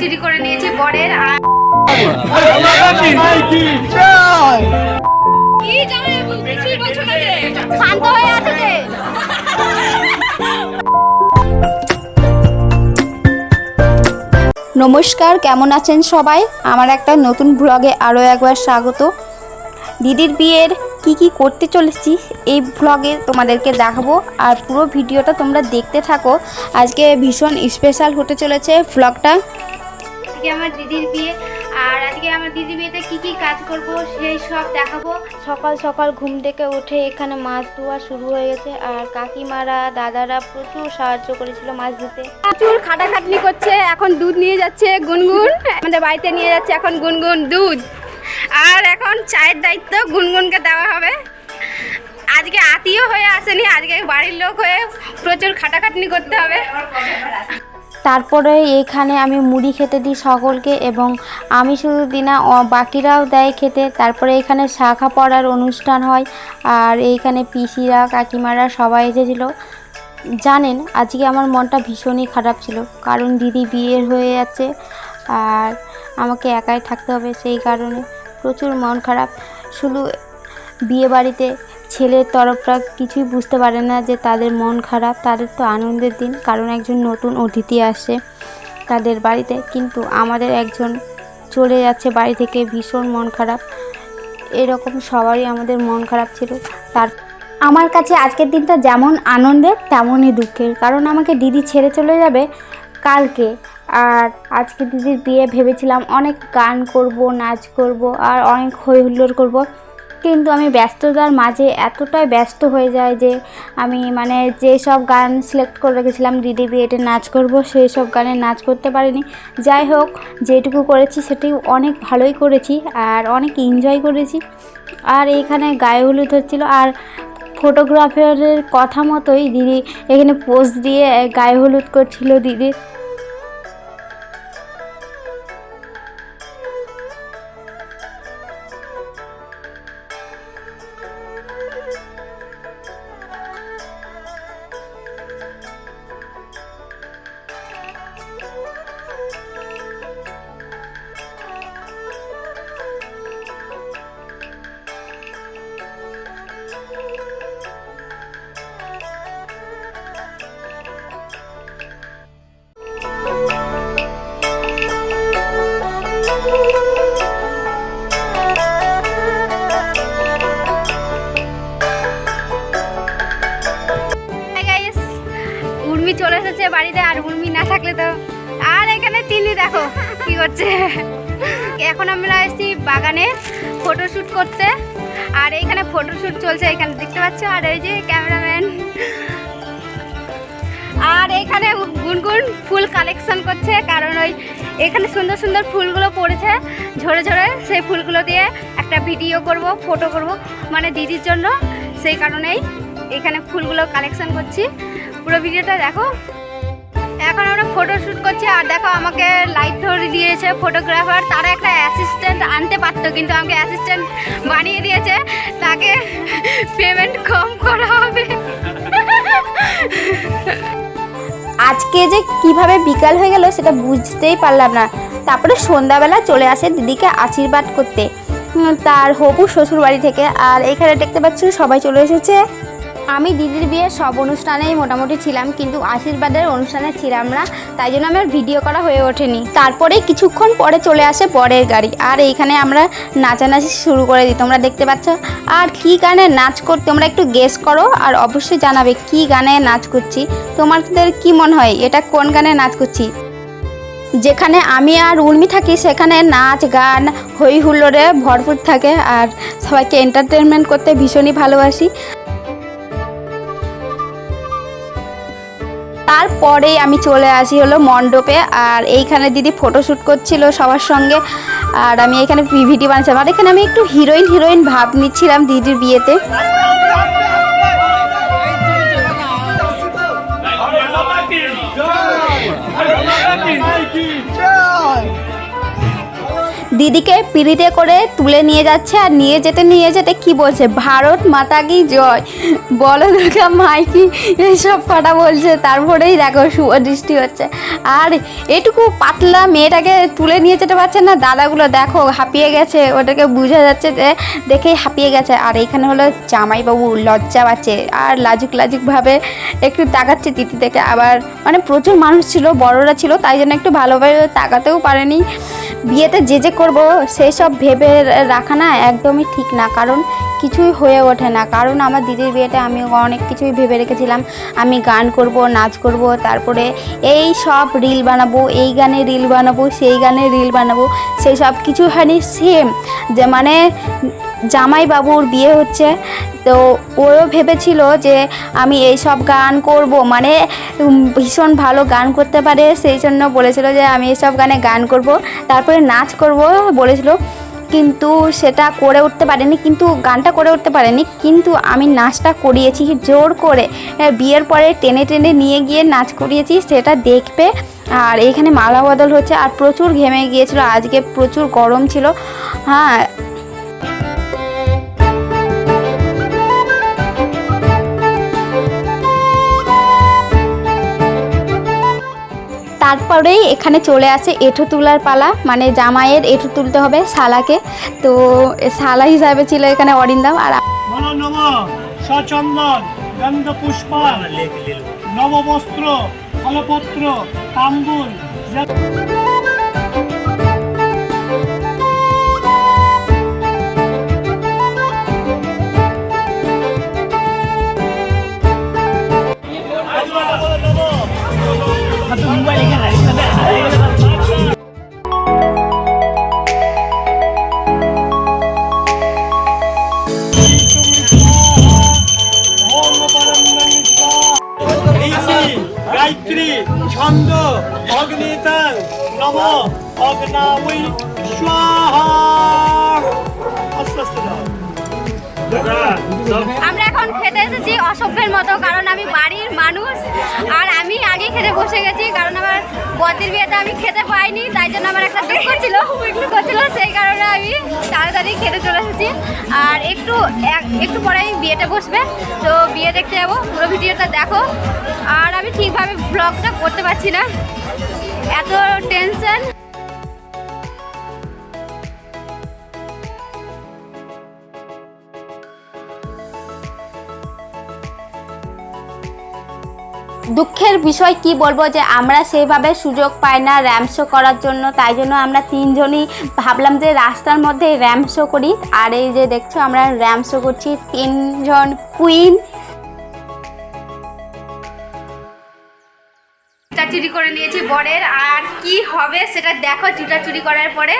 চিড়ি করে নিয়েছি বরের আর শান্ত হয়ে আছে যে। নমস্কার কেমন আছেন সবাই? আমার একটা নতুন ব্লগে আরও একবার স্বাগত। দিদির বিয়ের কি কি করতে চলেছি এই ব্লগে তোমাদেরকে দেখাবো। আর পুরো ভিডিওটা তোমরা দেখতে থাকো। আজকে ভীষণ স্পেশাল হতে চলেছে ব্লগটা আজকে আমার দিদির বিয়ে আর আজকে আমার দিদি বিয়েতে কি কি কাজ করব সেই সব দেখাবো। সকাল সকাল ঘুম থেকে উঠে এখানে মাছ ধোয়া শুরু হয়ে গেছে আর কাকিমারা দাদারা প্রচুর সাহায্য করেছিল মাছ ধুতে প্রচুর খাটাখাটনি করছে এখন দুধ নিয়ে যাচ্ছে গুনগুন আমাদের বাড়িতে নিয়ে যাচ্ছে এখন গুনগুন দুধ। আর এখন চায়ের দায়িত্ব গুনগুনকে দেওয়া হবে। আজকে আত্মীয় হয়ে আসেনি আজকে বাড়ির লোক হয়ে প্রচুর খাটাখাটনি করতে হবে। তারপরে এখানে আমি মুড়ি খেতে দিই সকলকে এবং আমি শুধু দিই না বাকিরাও দেয় খেতে। তারপরে এখানে শাখা পড়ার অনুষ্ঠান হয়। আর এইখানে পিসিরা, কাকিমারা সবাই এসেছিল। জানেন, আজকে আমার মনটা ভীষণই খারাপ ছিল। কারণ দিদি বিয়ের হয়ে যাচ্ছে আর আমাকে একাই থাকতে হবে সেই কারণে প্রচুর মন খারাপ। শুধু বিয়ে বাড়িতে ছেলের তরফটা কিছুই বুঝতে পারে না যে তাদের মন খারাপ, তাদের তো আনন্দের দিন। কারণ একজন নতুন অতিথি আসে তাদের বাড়িতে, কিন্তু আমাদের একজন চলে যাচ্ছে বাড়ি থেকে ভীষণ মন খারাপ। এরকম সবারই আমাদের মন খারাপ ছিল। তার আমার কাছে আজকের দিনটা যেমন আনন্দের, তেমনই দুঃখের। কারণ আমাকে দিদি ছেড়ে চলে যাবে কালকে। আর আজকে দিদির বিয়ে ভেবেছিলাম অনেক গান করব, নাচ করব, আর অনেক হই হুল্লোড় করব। কিন্তু আমি ব্যস্ততার মাঝে এতটাই ব্যস্ত হয়ে যায় যে আমি মানে যেসব গান সিলেক্ট করে রেখেছিলাম, দিদি বিয়েতে নাচ করব সেই সব গানে নাচ করতে পারিনি। যাই হোক, যেটুকু করেছি সেটি অনেক ভালোই করেছি আর অনেক এনজয় করেছি। আর এইখানে গায়ে হলুদ হচ্ছিল। আর ফটোগ্রাফারের কথা মতোই দিদি এখানে পোজ দিয়ে গায়ে হলুদ করছিল দিদির। দেখো কি করছে। এখন আমরা এসেছি বাগানে ফটোশ্যুট করতে। আর এইখানে ফটোশ্যুট চলছে এখানে, দেখতে পাচ্ছ? আর এই যে ক্যামেরাম্যান আর এখানে গুনগুন ফুল কালেকশন করছে, কারণ ওই এখানে সুন্দর সুন্দর ফুলগুলো পড়েছে, ঝরে ঝরে সেই ফুলগুলো দিয়ে একটা ভিডিও করব ফটো করব মানে দিদির জন্য। সেই কারণেই এখানে ফুলগুলো কালেকশন করছি। পুরো ভিডিওটা দেখো। এখন আমরা ফটো শ্যুট করছি আর দেখো আমাকে লাইট ধরে দিয়েছে ফটোগ্রাফার তারা একটা অ্যাসিস্ট্যান্ট আনতে পারতো, কিন্তু আমাকে অ্যাসিস্ট্যান্ট বানিয়ে দিয়েছে। তাকে পেমেন্ট কম করা হবে। আজকে যে কীভাবে বিকাল হয়ে গেল সেটা বুঝতেই পারলাম না। তারপরে সন্ধ্যাবেলা চলে আসে দিদিকে আশীর্বাদ করতে। তার হবু শ্বশুর বাড়ি থেকে। আর এখানে দেখতে পাচ্ছি সবাই চলে এসেছে। আমি দিদির বিয়ের সব অনুষ্ঠানেই মোটামুটি ছিলাম, কিন্তু আশীর্বাদের অনুষ্ঠানে ছিলাম না, তাই জন্য আমার ভিডিও করা হয়ে ওঠেনি। তারপরে কিছুক্ষণ পরে চলে আসে পরের গাড়ি, আর এইখানে আমরা নাচানাচি শুরু করে দিই। তোমরা দেখতে পাচ্ছ, আর কী গানে নাচ করতে তোমরা একটু গেস করো, আর অবশ্যই জানাবে কী গানে নাচ করছি। তোমাদের কি মনে হয়, এটা কোন গানে নাচ করছি? যেখানে আমি আর উর্মি থাকি, সেখানে নাচ গান হই হুল্লোড়ে ভরপুর থাকে, আর সবাইকে এন্টারটেনমেন্ট করতে ভীষণই ভালোবাসি। তারপরেই আমি চলে আসি হলো মণ্ডপে, আর এইখানে দিদি ফটোশ্যুট করছিল সবার সঙ্গে, আর আমি এখানে ভিডিও বানাচ্ছিলাম আর এখানে আমি একটু হিরোইন হিরোইন ভাব নিচ্ছিলাম দিদির বিয়েতে। দিদিকে পিড়িতে করে তুলে নিয়ে যাচ্ছে আর নিয়ে যেতে নিয়ে যেতে কি বলছে? ভারত মাতা কি জয়? বলো দুর্গা মাইকি এইসব কটা বলছে। তারপরেই দেখো শুভ দৃষ্টি হচ্ছে। আর এটুকু পাতলা মেয়েটাকে তুলে নিয়ে যেতে পারছে না। দাদাগুলো দেখো হাঁপিয়ে গেছে। ওটাকে বোঝা যাচ্ছে যে দেখেই হাঁপিয়ে গেছে। আর এখানে হলো জামাইবাবু লজ্জা পাচ্ছে। আর লাজুক লাজুকভাবে একটু তাকাচ্ছে তিথি থেকে আবার মানে প্রচুর মানুষ ছিল, বড়রা ছিল, তাই জন্য একটু ভালোভাবে তাকাতেও পারেনি। বিয়েতে যে যে করব, সেই সব ভেবে রাখা না একদমই ঠিক না। কারণ কিছুই হয়ে ওঠে না। কারণ আমার দিদির বিয়েটা আমি অনেক কিছুই ভেবে রেখেছিলাম। আমি গান করব, নাচ করব, তারপরে এই সব রিল বানাবো, এই গানে রিল বানাবো, সেই গানে রিল বানাবো, সেই সব কিছু হয়নি। সেম যে মানে জামাইবাবুর বিয়ে হচ্ছে। তো ওও ভেবেছিল যে আমি এই সব গান করব। মানে ভীষণ ভালো গান করতে পারে। সেই জন্য বলেছিল যে আমি এসব গানে গান করব। তারপরে নাচ করব বলেছিল। কিন্তু সেটা করে উঠতে পারেনি। কিন্তু গানটা করে উঠতে পারেনি। কিন্তু আমি নাচটা করিয়েছি জোর করে। আহ, বিয়ের পরে টেনে টেনে নিয়ে গিয়ে নাচ করিয়েছি সেটা দেখবে। আর এখানে মালা বদল হচ্ছে। আর প্রচুর ঘেমে গিয়েছিল। আজকে প্রচুর গরম ছিল। হ্যাঁ তারপরেই এখানে চলে আসে এঁঠো তুলার পালা। মানে জামাইয়ের এঁঠো তুলতে হবে শালাকে। তো শালা হিসাবে ছিল এখানে অরিন্দম আর বলো নব সচন্দন গন্ধ পুষ্প নববস্ত্র ফলপত্র তাম্বুল অসভ্যের মতো, কারণ আমি বাড়ির মানুষ আর আমি আগে খেতে বসে গেছি, কারণ আমার বদির বিয়েতে আমি খেতে পাইনি, তাই জন্য আমার একটা দুঃখ ছিল। ছিল, সেই কারণে আমি তাড়াতাড়ি খেতে চলে এসেছি। আর একটু, এক- একটু পরে আমি বিয়েতে বসবে, তো বিয়ে দেখতে যাব, পুরো ভিডিওটা দেখো। আর আমি ঠিকভাবে ব্লগটা করতে পারছি না। এত টেনশন। দুঃখের বিষয় কি বলব যে আমরা সেইভাবে সুযোগ পাই না র্যাম্প শো করার জন্য তাই জন্য আমরা তিনজনই ভাবলাম যে রাস্তার মধ্যে র্যাম্প শো করি। আর এই যে দেখছ আমরা র্যাম্প শো করছি তিনজন কুইন। চুরি করে নিয়েছি বরের আর কি হবে সেটা দেখো জুতা চুরি করার পরে।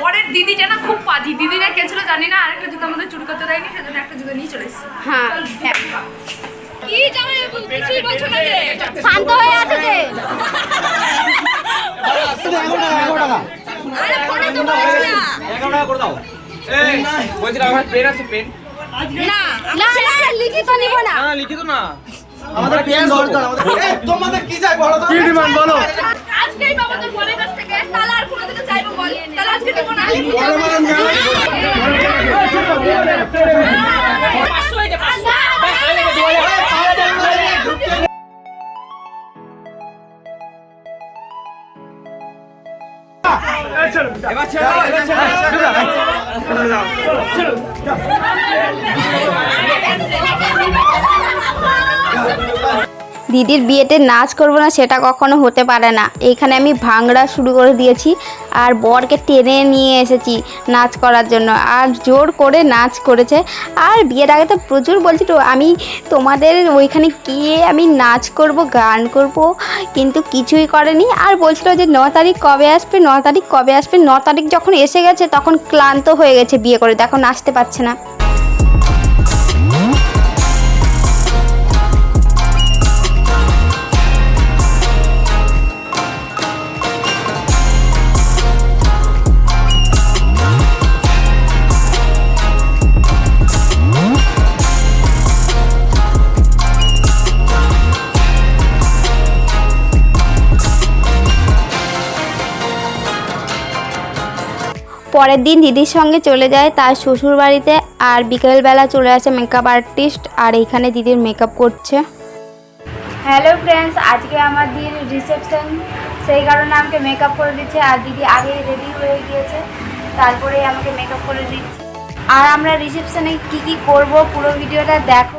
বরের দিদিটা না খুব পাজি দিদিরা কে ছিল জানি না আরেকটা জুতো আমাদের চুরি করতে দেয়নি সেজন্য একটা জুতো নিয়ে চলে এসেছি। হ্যাঁ। কি জামাই কিছুই বলছো না যে শান্ত হয়ে আছে যে আরে ফোনে তো বলছি না এগারো টাকা করে দাও এই বলছিলাম আমার পেন আছে পেন না না না লিখিত নিব না না লিখিত না আমাদের পেন দরকার আমাদের তোমাদের কি চাই বলো তো কি ডিমান্ড বলো আজকেই বাবা তোর বোনের কাছ থেকে তাহলে আর কোনো চাইব বল তাহলে আজকে দেবো না এবার ছেড়ে দাও এবার ছেড়ে দিদির বিয়েতে নাচ করব না সেটা কখনো হতে পারে না। এখানে আমি ভাংড়া শুরু করে দিয়েছি আর বরকে টেনে নিয়ে এসেছি নাচ করার জন্য। আর জোর করে নাচ করেছে। আর বিয়ের আগে তো প্রচুর বলছিল আমি তোমাদের ওইখানে গিয়ে আমি নাচ করব, গান করব, কিন্তু কিছুই করেনি। আর বলছিল যে, ন তারিখ কবে আসবে, ন তারিখ কবে আসবে, ন তারিখ যখন এসে গেছে, তখন ক্লান্ত হয়ে গেছে বিয়ে করে। দেখো, নাচতে পারছে না। পরের দিন দিদির সঙ্গে চলে যায় তার শ্বশুর বাড়িতে আর বিকেলবেলা চলে আসে মেকআপ আর্টিস্ট আর এইখানে দিদির মেকআপ করছে। হ্যালো ফ্রেন্ডস আজকে আমার দিদির রিসেপশন সেই কারণে আমাকে মেকআপ করে দিচ্ছে আর দিদি আগে রেডি হয়ে গিয়েছে তারপরে আমাকে মেকআপ করে দিচ্ছে। আর আমরা রিসেপশনে কি কি করব পুরো ভিডিওটা দেখো।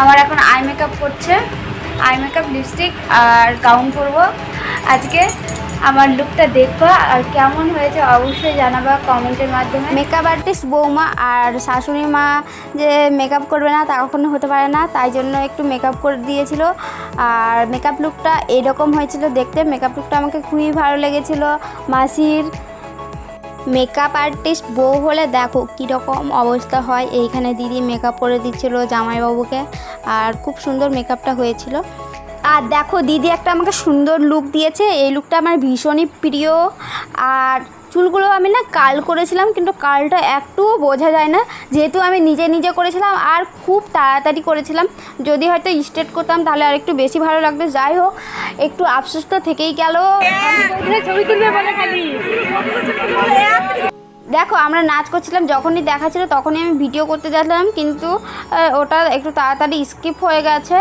আমার এখন আই মেকআপ করছে আই মেকআপ লিপস্টিক আর গাউন করব। আজকে আমার লুকটা দেখো, আর কেমন হয়েছে অবশ্যই জানাবা কমেন্টের মাধ্যমে। মেকআপ আর্টিস্ট বৌমা আর শাশুড়ি মা যে মেকআপ করবে না তা কখনো হতে পারে না, তাই জন্য একটু মেকআপ করে দিয়েছিল। আর মেকআপ লুকটা এরকম হয়েছিল দেখতে মেকআপ লুকটা আমাকে খুবই ভালো লেগেছিল। মাসির মেকআপ আর্টিস্ট বউ হলে দেখো কীরকম অবস্থা হয়। এইখানে দিদি মেকআপ করে দিচ্ছিল জামাইবাবুকে, আর খুব সুন্দর মেকআপটা হয়েছিল। আর দেখো, দিদি একটা আমাকে সুন্দর লুক দিয়েছে। এই লুকটা আমার ভীষণই প্রিয়। আর চুলগুলো আমি না কাল করেছিলাম, কিন্তু কালটা একটুও বোঝা যায় না। যেহেতু আমি নিজে নিজে করেছিলাম আর খুব তাড়াতাড়ি করেছিলাম। যদি হয়তো স্ট্রেট করতাম, তাহলে আর একটু বেশি ভালো লাগতো। যাই হোক, একটু আফসোস তো থেকেই গেল। দেখো, আমরা নাচ করছিলাম, যখনই দেখাচ্ছিল তখনই আমি ভিডিও করতে যাচ্ছিলাম, কিন্তু ওটা একটু তাড়াতাড়ি স্কিপ হয়ে গেছে।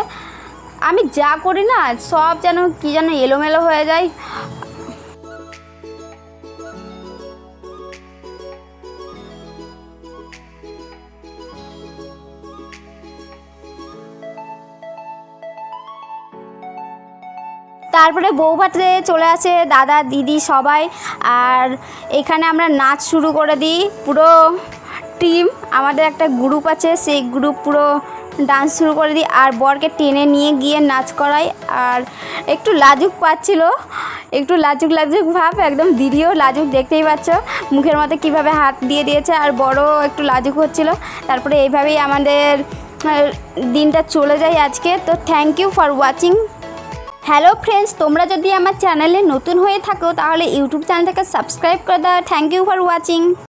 আমি যা করি না, সব যেন কি যেন এলোমেলো হয়ে যায়। তারপরে বৌভাতে চলে আসে দাদা, দিদি সবাই। আর এখানে আমরা নাচ শুরু করে দিই। পুরো টিম আমাদের একটা গ্রুপ আছে, সেই গ্রুপ পুরো ডান্স শুরু করে দিই আর বরকে টেনে নিয়ে গিয়ে নাচ করাই। আর একটু লাজুক পাচ্ছিল, একটু লাজুক লাজুক ভাব, একদম দিদিও লাজুক দেখতেই পাচ্ছ, মুখের মধ্যে কীভাবে হাত দিয়ে দিয়েছে আর বড় একটু লাজুক হচ্ছিল। তারপরে এইভাবেই আমাদের দিনটা চলে যায় আজকে। তো thank you for watching hello friends তোমরা যদি আমার চ্যানেলে নতুন হয়ে থাকো, তাহলে ইউটিউব চ্যানেলটাকে সাবস্ক্রাইব করে দাও। Thank you for watching